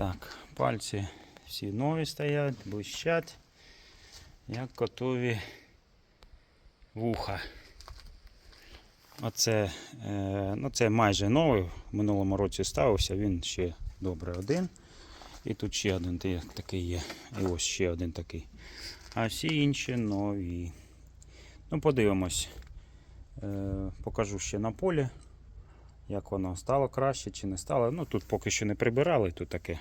Так, пальці всі нові стоять, блищать, як котові вуха. Оце, е, ну це майже новий. В минулому році ставився, він ще добре один. І тут ще один такий є. І ось ще один такий. А всі інші нові. Ну, подивимось. Е, покажу ще на полі, як воно стало краще чи не стало. Ну тут поки що не прибирали, тут таке.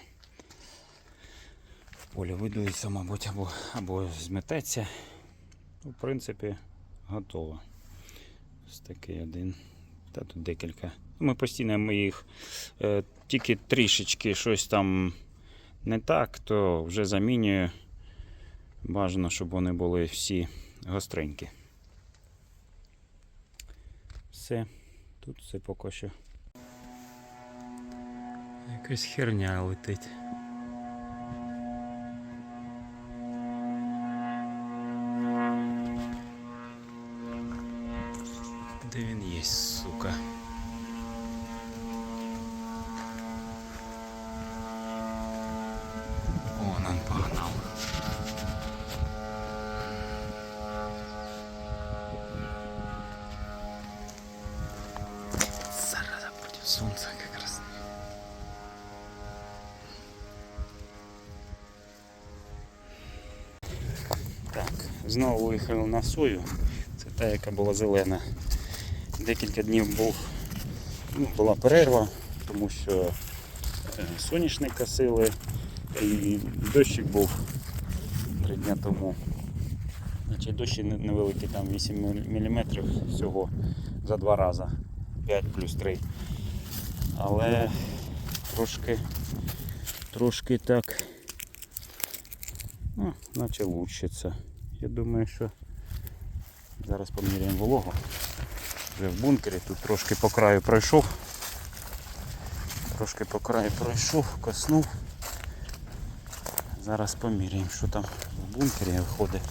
Полі видується, мабуть, або, або змететься. Ну, в принципі, готово. Ось такий один. Та тут декілька. Ми постійно ми їх е, тільки трішечки щось там не так, то вже замінюю. Бажано, щоб вони були всі гостренькі. Все. Тут все поки що. Якась херня летить. Сою. Це та, яка була зелена. Декілька днів був, ну, була перерва, тому що е, соняшник косили і дощик був три дня тому. Значить, дощі невеликі, там 8 мм всього за два рази. 5 плюс 3. Але трошки, трошки так, ну, наче лучиться. Я думаю, що зараз поміряємо вологу. Вже в бункері тут трошки по краю пройшов. Трошки по краю пройшов, коснув. Зараз поміряємо, що там в бункері виходить.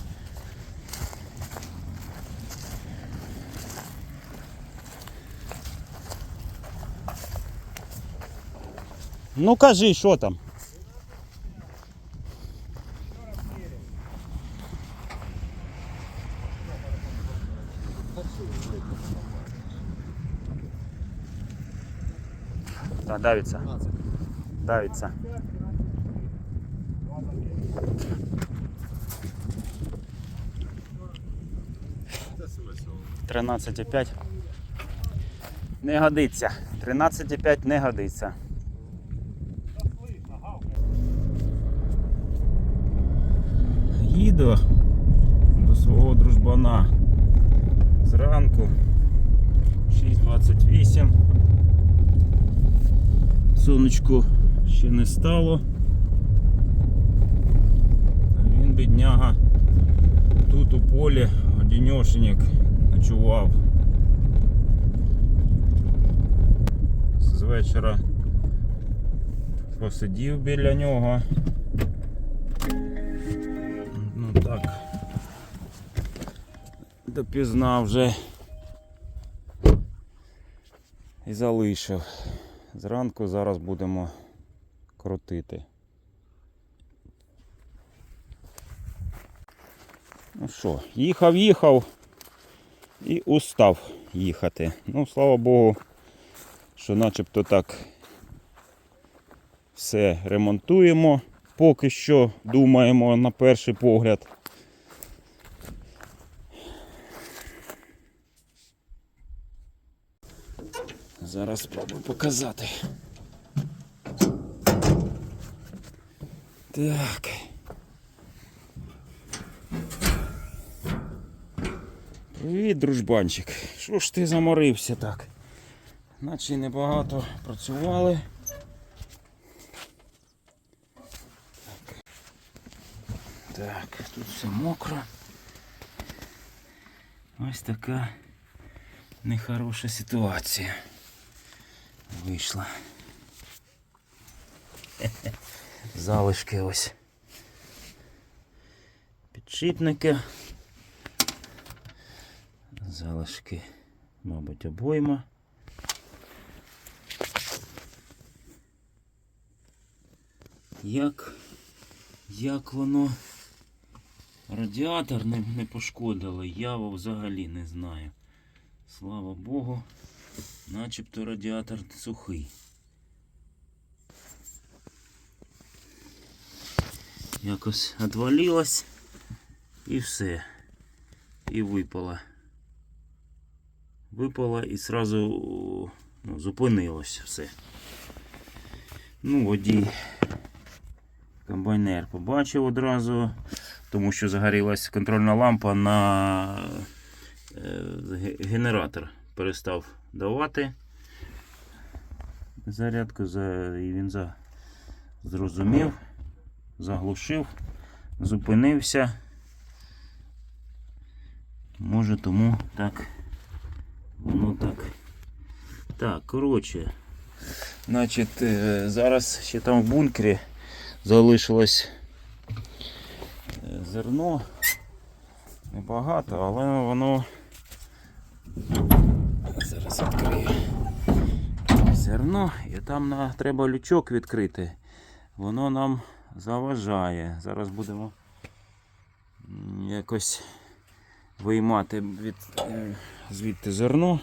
Ну кажи, що там? Да, давится. Давится. Тринадцять і п'ять. Не годиться. 13,5 не годиться. Їду до свого дружбана зранку 6.28. Сонечко ще не стало. Він бідняга тут у полі одіньошенек ночував. З вечора посидів біля нього. Ну так. Допізна вже і залишив. Зранку зараз будемо крутити. Ну що, їхав, їхав і устав їхати. Ну, слава Богу, що начебто так все ремонтуємо. Поки що думаємо на перший погляд. Зараз спробую показати. Так. Привіт, дружбанчик. Що ж ти заморився так? Наче небагато працювали. Так, тут все мокро. Ось така нехороша ситуація вийшла. Залишки ось. Підшипники. Залишки, мабуть, обойма. Як, як воно радіатор не, не пошкодило, я взагалі не знаю. Слава Богу, начебто радіатор сухий. Якось отвалилось і все. І випало. Випало і сразу ну, зупинилось все. Ну, водій комбайнер побачив одразу, тому що загорілась контрольна лампа на е, генератор перестав давати зарядку, за, і він за, зрозумів, заглушив, зупинився. Може тому так воно так. Так, коротше. Значить, е, зараз ще там в бункері залишилось е, зерно. Небагато, але воно. Зараз відкрию. Зерно, і там на, треба лючок відкрити. Воно нам заважає. Зараз будемо якось виймати від, е, звідти зерно.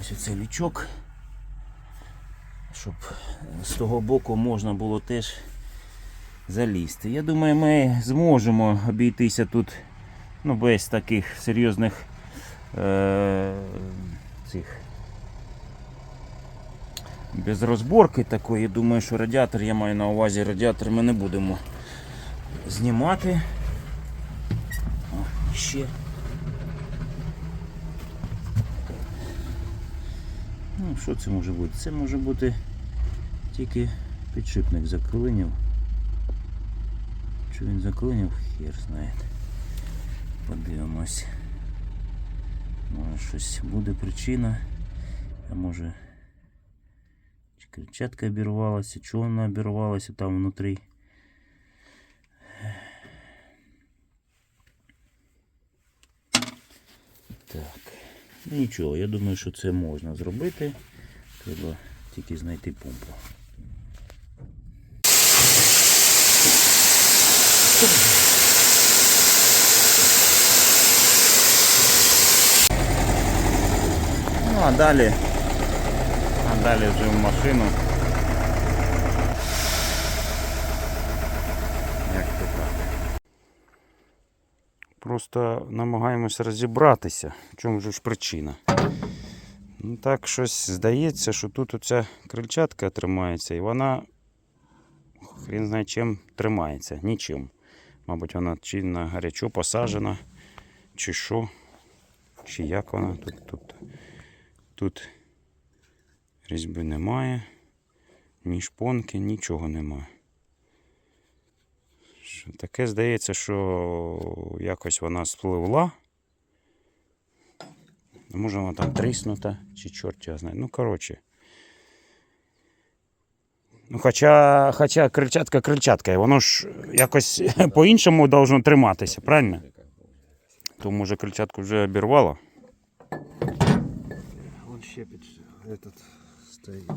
Ось оцей лючок. Щоб з того боку можна було теж залізти. Я думаю, ми зможемо обійтися тут ну, без таких серйозних е- цих. Без розборки такої, думаю, що радіатор, я маю на увазі радіатор ми не будемо знімати. О, ще. Ну, що це може бути? Це може бути тільки підшипник заклинів. Чи він заклинив, хер знає. Подивимось. Може щось буде причина. А може чи кричатка обірвалася, чого вона обірвалася там внутрі. Так. Ну, Нічого, я думаю, що це можна зробити. Треба тільки знайти помпу. А далі. А далі вже в машину. Як то. Просто намагаємося розібратися, в чому ж причина. Ну так щось здається, що тут оця крильчатка тримається і вона хрін знає чим тримається. Нічим. Мабуть, вона чи на гарячу посаджена, чи що, чи як вона тут. Тут, тут різьби немає, ні шпонки, нічого немає. Таке здається, що якось вона спливла. Ну, Може вона там тріснута, чи чорт його знає. Ну, коротше. Ну, хоча, хоча крильчатка крильчатка, і воно ж якось по-іншому должно триматися, правильно? То може крильчатку вже обірвало. Вон этот стоит.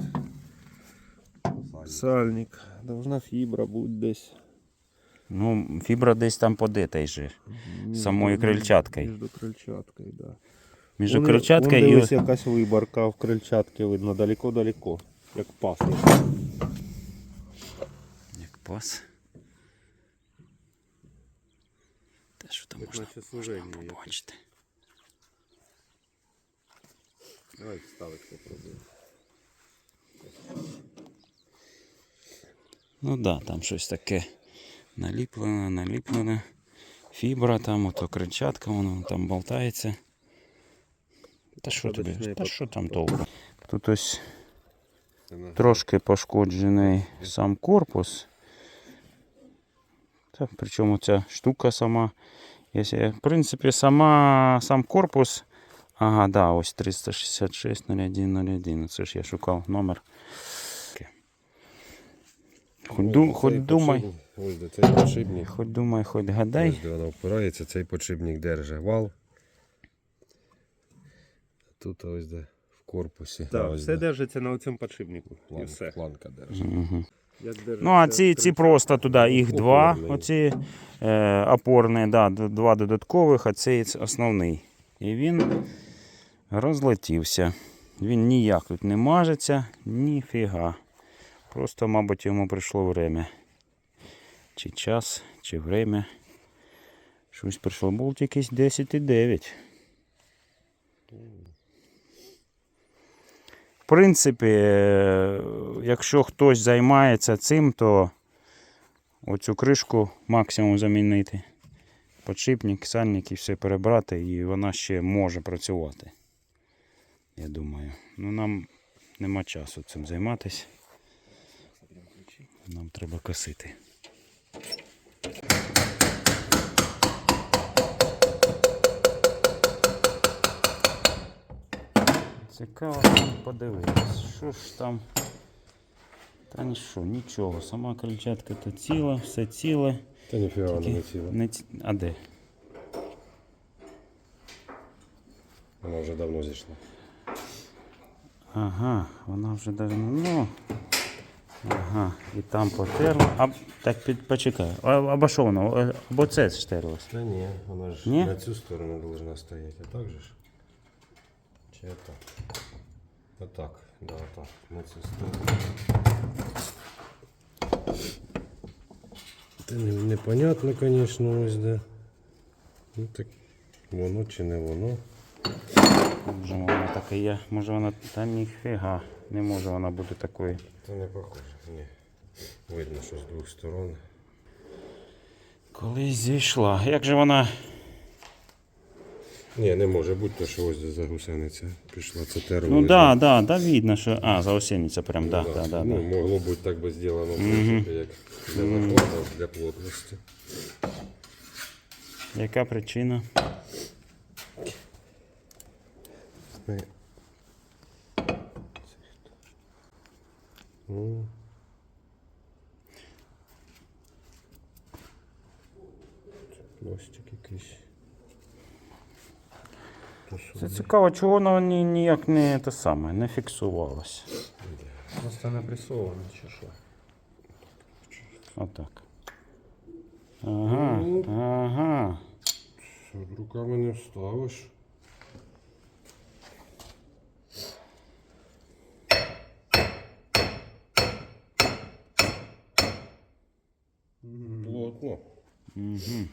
Сальник. Должна фибра бути десь. Ну, фібра десь там подита же. Між- Самою крильчаткою. Між крильчаткою, да. Між Вон- крильчаткою і. дивись, якась виборка в крильчатки видно далеко-далеко. Як пас. Як пас. Те, що там можна, можна побачити. Давай вставити попробуємо. Ну да, там щось таке наліплене, наліплене. Фібра там, ото крильчатка, воно там болтається. Та що тобі? Подочне Та под- що там толку? Тут ось Це на- трошки пошкоджений сам корпус. Та, причому ця штука сама. Якщо, в принципі, сама, сам корпус. Ага, да, ось 366 01 01. Це ж я шукав номер. Хоч, Ось хоч думай, Ось де цей подшипник. хоч думай, хоч гадай. Ось де вона впирається, цей подшипник держить вал. Тут ось де в корпусі. Так, ось все де держиться на цьому подшипнику. І все. планка держить. Угу. Ну, а ці, ці просто туди, їх два. Оці е, опорні, да, два додаткових, а цей основний. І він розлетівся. Він ніяк тут не мажеться, ніфіга. Просто, мабуть, йому прийшло время. Чи час, чи время. Щось прийшло. Болт якийсь 10,9. В принципі, е, якщо хтось займається цим, то оцю кришку максимум замінити. Подшипник, сальник і все перебрати, і вона ще може працювати. Я думаю. Ну нам нема часу цим займатися. Нам треба косити. Цікаво подивитись, що ж там. Та ні що, нічого. Сама крильчатка то ціла, все ціле. Та ніфіга вона не ціла. не ці- А де? Вона вже давно зійшла. Ага, вона вже даже ну. Ага, і там потерла. А так під, почекай. А, або що воно? Е, Або це стерлось. Та ні, вона ж Ні? на цю сторону повинна стояти, а так же ж? Чи? Отак, да, отак, на цю сторону. Та не, непонятно, звісно, ось де. Ну так воно чи не воно. Може вона так і є. Може вона. Та ніфіга. Не може вона бути такою. Та не похоже, ні. Видно, що з двох сторон. Колись зійшла. Як же вона. Ні, не може бути, то що ось за гусениця пішла. Це термін. Ну да, да, да, видно, що. А, заосінниця прям, да, да, да, ну, да. могло бути так би зроблено, в принципі, як для захвату, для плотності. Яка причина? Ми... Ну, це пластик якийсь. Це цікаво, чого воно ні, ніяк не те саме, не фіксувалося. Просто напресовано чи що. Отак. Ага, Ну. ага. Що, руками не вставиш. Угу.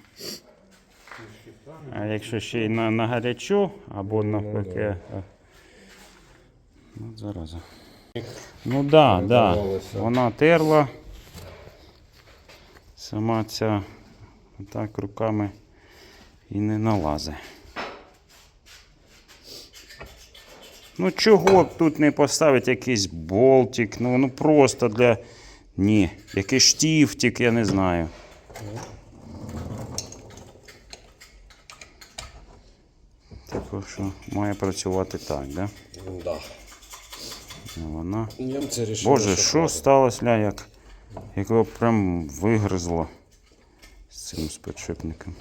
А якщо ще й на, на гарячу або навпаки. а. Ну, зараза. Ну да, да. Вона терла. Сама ця так руками і не налазить. Ну чого б тут не поставити якийсь болтик? Ну, ну просто для. Ні, якийсь штифтик, я не знаю. Що має працювати так, да? Да. Ну, Вона. Німці рішили, Боже, що сталося, ля, як, як його прям вигризло з цим сподшипником.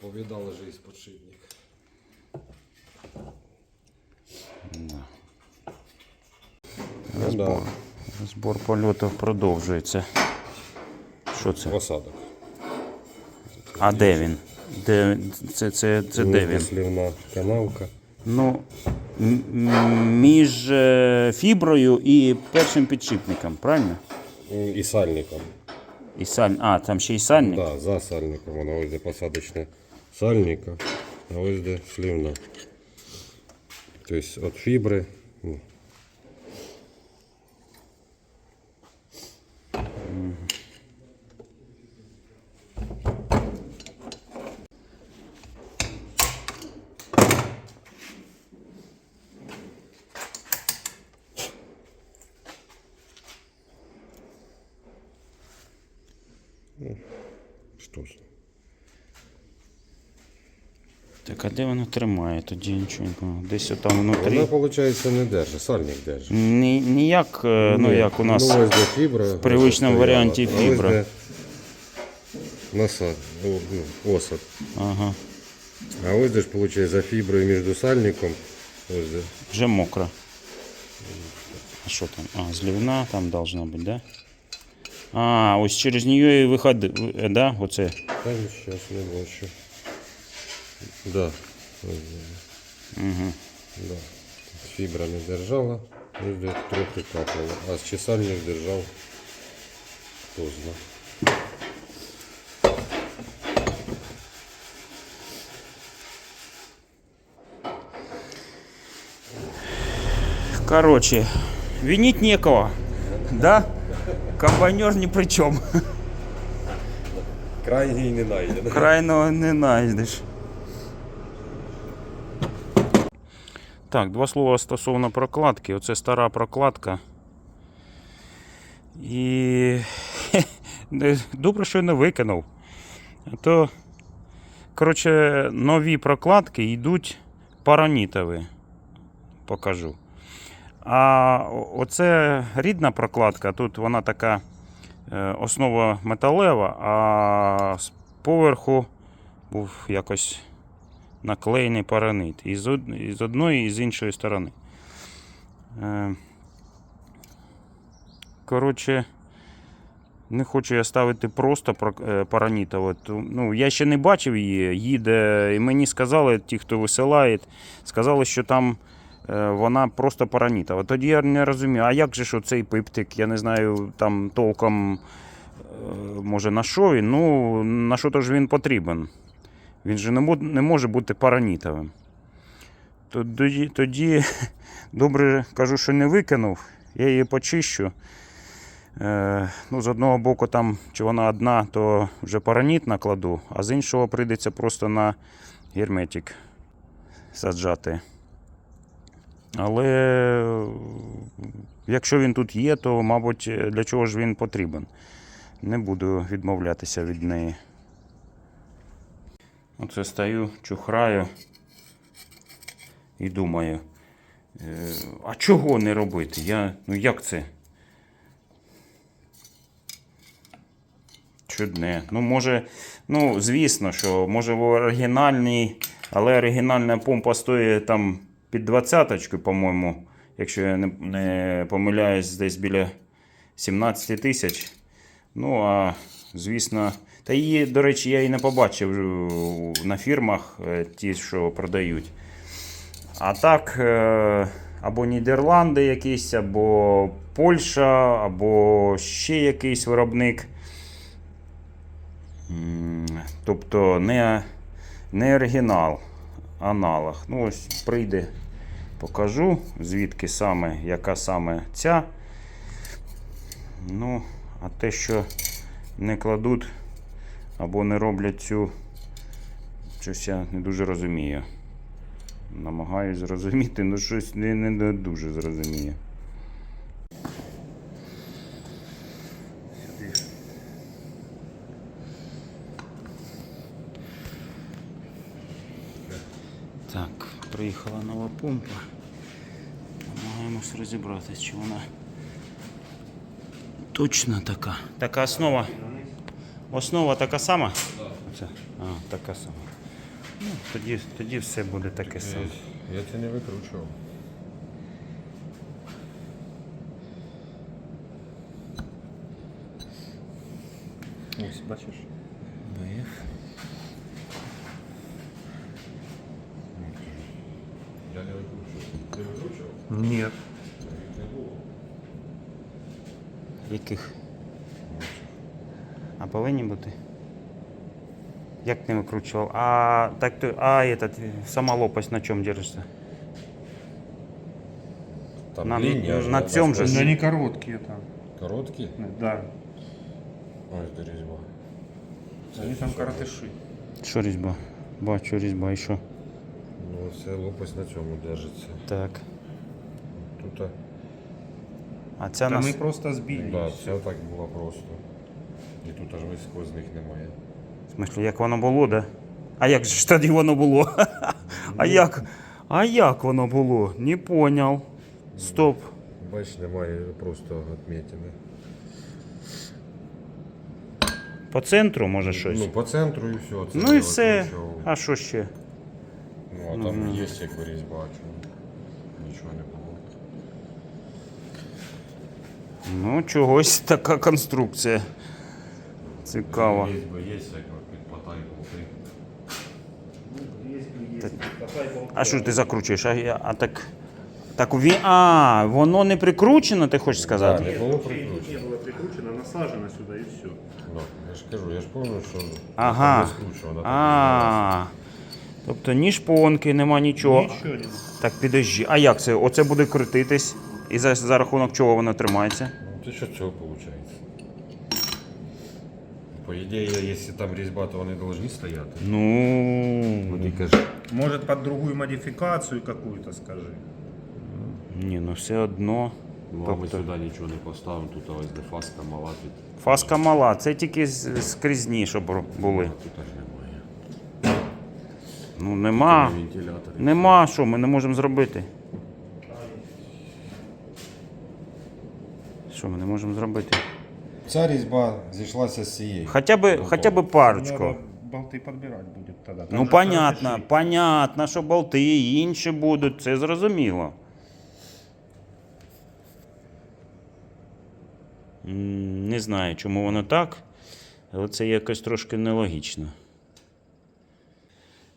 Повідали же із подшипник. Розбор, розбор польоту продовжується. Що це? Посадок. А де він? Де, це, це, це де він? Слівна канавка. Ну, між е, фіброю і першим підшипником, правильно? І сальником. І саль... А, там ще й сальник. Да, за сальником. Вона ось де посадочне сальника, а ось де слівна. Тобто від фібри. Де воно тримає? Тоді нічого не пам'ятаю. Десь отам внутрі. Вона, виходить, не держить, сальник держить. Ні, ніяк, е, ну Ні, як у нас. Ну, ось де фібра. В привичному варіанті фібра. Насад, ну, ну, осад. Ага, А ось де ж, виходить, за фіброю між сальником. Ось де. вже мокро. А що там? А, злівна там должна бути, да? А, ось через нее і виходить, е, да? Оце. Там сейчас не больше. Да. ось, Угу. Да. Фібра не держала, і де трохи капало. А з чесальник держав. Хто знає. Короче, винить некого. Да? Комбайнер ни при чем. Крайній не знайдено. Крайного не знайдеш. Так, два слова стосовно прокладки. Оце стара прокладка. І добре, що я не викинув. То, коротше, нові прокладки йдуть паранітові. Покажу. А оце рідна прокладка, тут вона така е, основа металева, а з поверху був якось наклеєний паранит. І з, одної, і з іншої сторони. Е, Коротше, не хочу я ставити просто про- е, Ну, я ще не бачив її. Їде, і мені сказали, ті, хто висилає, сказали, що там е, вона просто паранітова. Тоді я не розумію, а як же ж оцей пиптик, я не знаю, там толком, може, на що він? Ну, на що то ж він потрібен? Він же не, може бути паранітовим. Тоді, тоді добре кажу, що не викинув, я її почищу. Е, ну, з одного боку, там, чи вона одна, то вже параніт накладу, а з іншого прийдеться просто на герметик саджати. Але якщо він тут є, то, мабуть, для чого ж він потрібен. Не буду відмовлятися від неї. Оце стою, чухраю і думаю, е, а чого не робити? Я, ну як це? Чудне. Ну, може, ну, звісно, що може в оригінальній, але оригінальна помпа стоїть там під двадцяточку, по-моєму, якщо я не, не помиляюсь, десь біля 17 тисяч. Ну, а звісно, та її, до речі, я і не побачив е, на фірмах, е, ті, що продають. А так, е, або Нідерланди якісь, або Польща, або ще якийсь виробник. Тобто не, не оригінал, аналог. Ну, ось прийде, покажу, звідки саме, яка саме ця. Ну, а те, що не кладуть або не роблять цю, щось я не дуже розумію. Намагаюсь зрозуміти, але щось не, не, не дуже зрозумію. Так, приїхала нова помпа. Намагаємось розібратися, чи вона точно така. Така основа. Основа така сама? Оце? А, така сама. Ну, тоді, тоді все буде таке саме. Я це не викручував. Ось, бачиш? повинні бути? Як не викручував? А так то. А этот, сама лопасть на чому держиться? Там На- лінія ж, на да, цьому же без- ж. Ну, они короткие там. Короткі? Да. Ось до різьба. Они там коротыши. Що різьба? Бачу різьба і що? Ну, це лопасть на цьому держиться. Так. Тут, а, А ця Там нас. мы просто сбили. да, це так було просто. І тут аж висквозних немає. В смислі, як воно було, да? А як же ж тоді воно було? А як? А як воно було? Не поняв. Стоп. Бач, немає просто отметини. По центру, може щось? Ну, по центру і все. Це Ну і все. викручував. А що ще? Ну, а там є якби різьба, а нічого не було. Ну, чогось така конструкція. Цікаво. Різьби є, як під потай болти. А що ж ти закручуєш? А, я- а так. Так уві... А, воно не прикручено, ти хочеш сказати? Не було прикручено. було прикручено, насажено сюди і все. Ну, я ж кажу, я ж пам'ятаю, що Ага. не скручувано. так А. Тобто ні шпонки, нема нічого. Нічого немає. Так, підожди. А як це? Оце буде крутитись. І за, за рахунок чого воно тримається? Ну, ти що цього виходить? По ідеї, якщо там різьба, то вони повинні стояти. Ну. Ти кажеш, Может под другую модификацию какую-то скажи. Ні, ну все одно. ну а ми Тобто- сюди нічого не поставимо, тут ось де фаска мала під. Фаска мала, це тільки з- скрізні, щоб були. Тут аж немає. Ну нема. Нема що, ми не можемо зробити. Що ми не можемо зробити? Ця різьба зійшлася з цієї. Хоча б, хоча б парочку. Надо болты подбирать будет тогда. Там Ну, понятно, понятно, що болти і інші будуть, це зрозуміло. М, Не знаю, чому воно так, але це якось трошки нелогічно.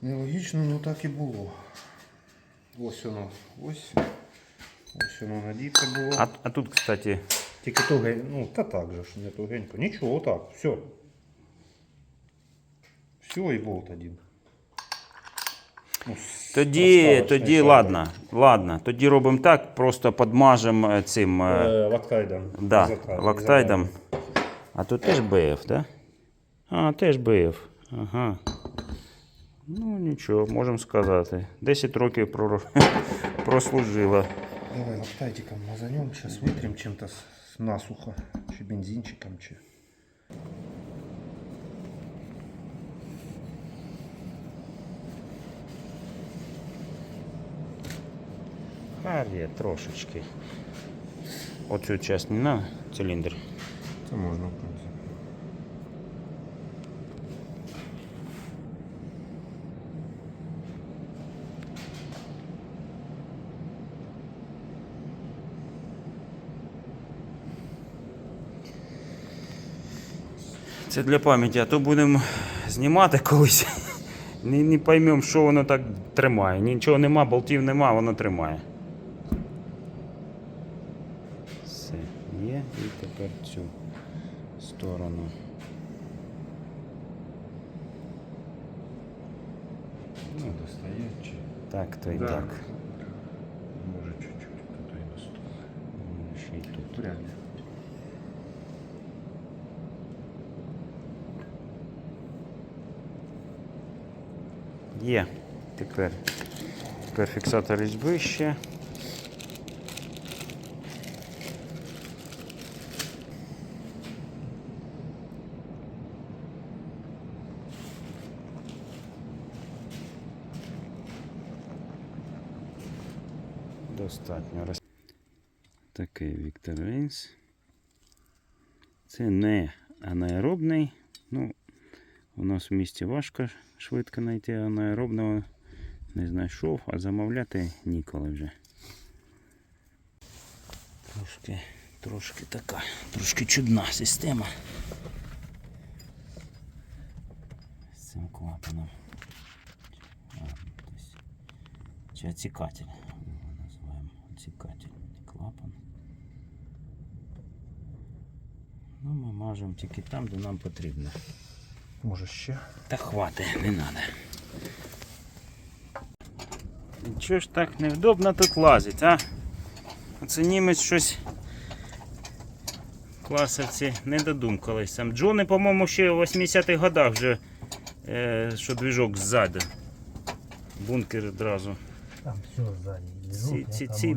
Нелогічно, ну так і було. Ось воно, ось. Ось воно надіте було. А, а тут, кстати, Тільки тугенько, ну та так же ж, не тугенько. Нічого, так, все. Все, і болт один. Ну, з тоді, розставочною тоді шайбою. ладно, ладно, тоді робимо так, просто підмажемо е, цим е, Е, Лактайдом. да, Ізота- лактайдом. А тут теж БФ, да? А, теж БФ. Ага. Ну нічого, можемо сказати. 10 років прор... прослужила. Давай лактайтиком мазанем, сейчас вытрем чем-то с, с насухо. Чи бензинчиком, чи. Харє трошечки. Оцю часть не на циліндр. Це можна, Це для пам'яті, а то будемо знімати колись. Не, не поймемо, що воно так тримає. Нічого нема, болтів нема, воно тримає. Все, є. І тепер цю сторону. Ну, достає чи Так, то і Да. так. може чуть-чуть тут і на стол. Ще й тут. Вряд ли. Є. Тепер, тепер фіксатор різьби ще. Достатньо. Такий Віктор Рейнс. Це не анаеробний. Ну, у нас в місті важко швидко знайти анаеробного. Не знайшов, а замовляти ніколи вже. Трошки, трошки така, трошки чудна система. З цим клапаном. Чи оцікатель. Його називаємо оцікатель. Клапан. Ну, ми мажемо тільки там, де нам потрібно. Може ще? Та хватить, не треба. Чого ж так невдобно тут лазить, а? Оце німець щось класовці не додумкались. Там Джони, по-моєму, ще в 80-х годах вже е, що двіжок ззаду. Бункер одразу. Там все сзади. Ці- ці- ці-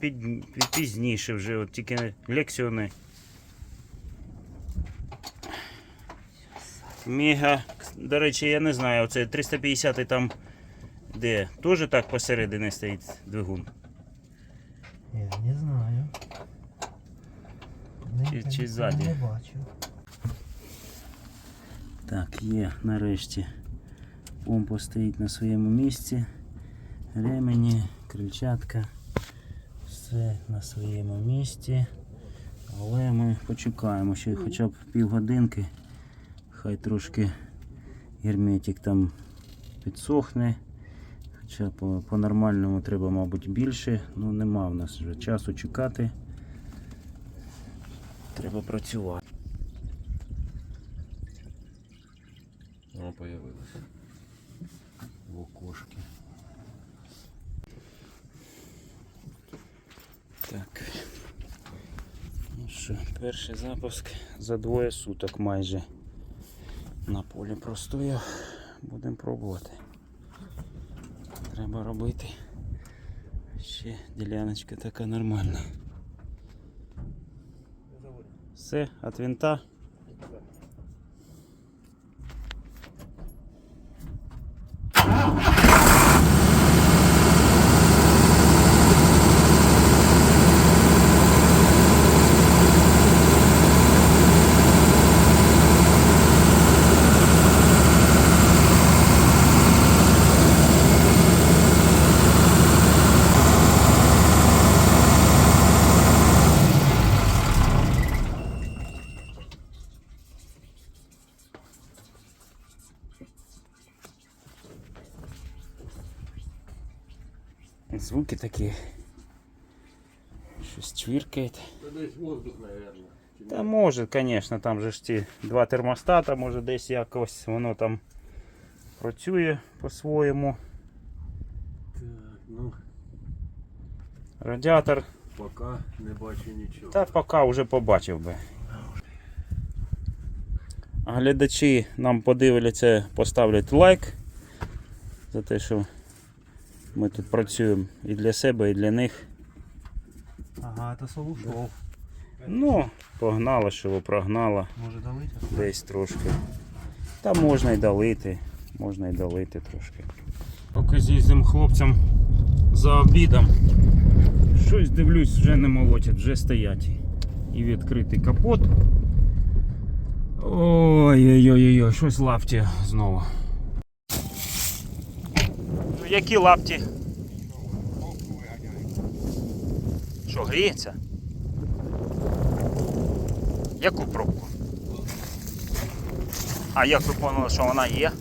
Під, під- пізніше вже, от тільки лексіони. Мега, до речі, я не знаю, оце 350 там де? Теж так посередині стоїть двигун. Я не знаю. Чи- чи ззаді? Не бачив. Так, є нарешті. Помпа стоїть на своєму місці. Ремені, крильчатка. Все на своєму місці. Але ми почекаємо ще хоча б півгодинки. Хай трошки герметик там підсохне. Хоча по, по-нормальному треба, мабуть, більше. Ну нема в нас вже часу чекати. Треба працювати. Воно появилось. В окошке. Так. Ну що, перший запуск за двоє суток майже на полі простою Будемо пробувати. Треба робити. Ще діляночка така нормальна. Все, від винта. Звуки такі. Щось чвіркає. Десь воздух, наверное. Та може, звісно, там же ж ті два термостата, може десь якось воно там працює по-своєму. Так, ну, Радіатор. пока не бачу нічого. Та поки вже побачив би. А глядачі нам подивляться, поставлять лайк за те, що ми тут працюємо і для себе, і для них. Ага, это Солушов. Ну, погнало, що ви прогнало. Может долить? Десь трошки. Та можна й долити. Можна й долити трошки. Поки з'їздимо хлопцям за обідом. Щось дивлюсь, вже не молотять, вже стоять. І відкритий капот. Ой-ой-ой, щось лапті знову. Які лапті? Що, гріється? Яку пробку? А як ви поняли, що вона є?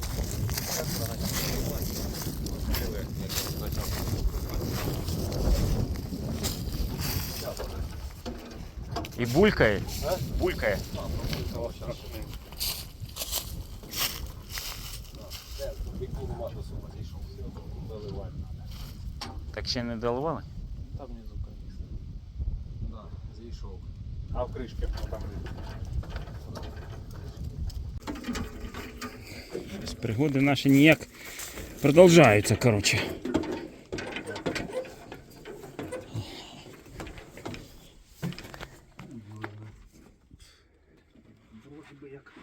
І булькає? Булькає. Так ще не доливали? Там внизу, конечно. Да, зійшов. А в кришці там Пригоди наші ніяк продовжуються, коротше. Як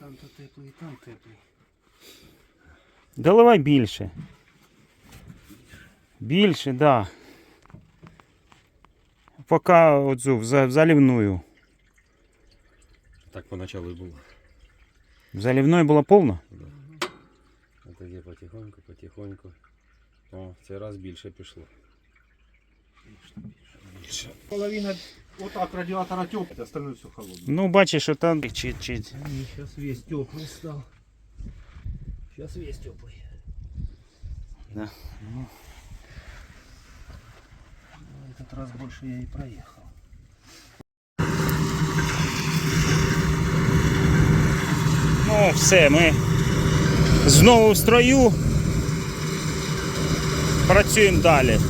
там-то теплий, і там теплий. Доливай більше. Більше, да. Поки оцю в за- в заливную. Так поначалу і було. В заливної було повно? А тоді потихоньку, потихоньку. О, цей раз більше пішло. Половина вот так радиатора теплый, остальное все холодное. Ну, бачиш, що там чи, чи... И сейчас весь теплый стал. Сейчас весь теплый. Да. Этот раз больше я и проехал. Ну, все, ми знову в строю. Працюємо далі.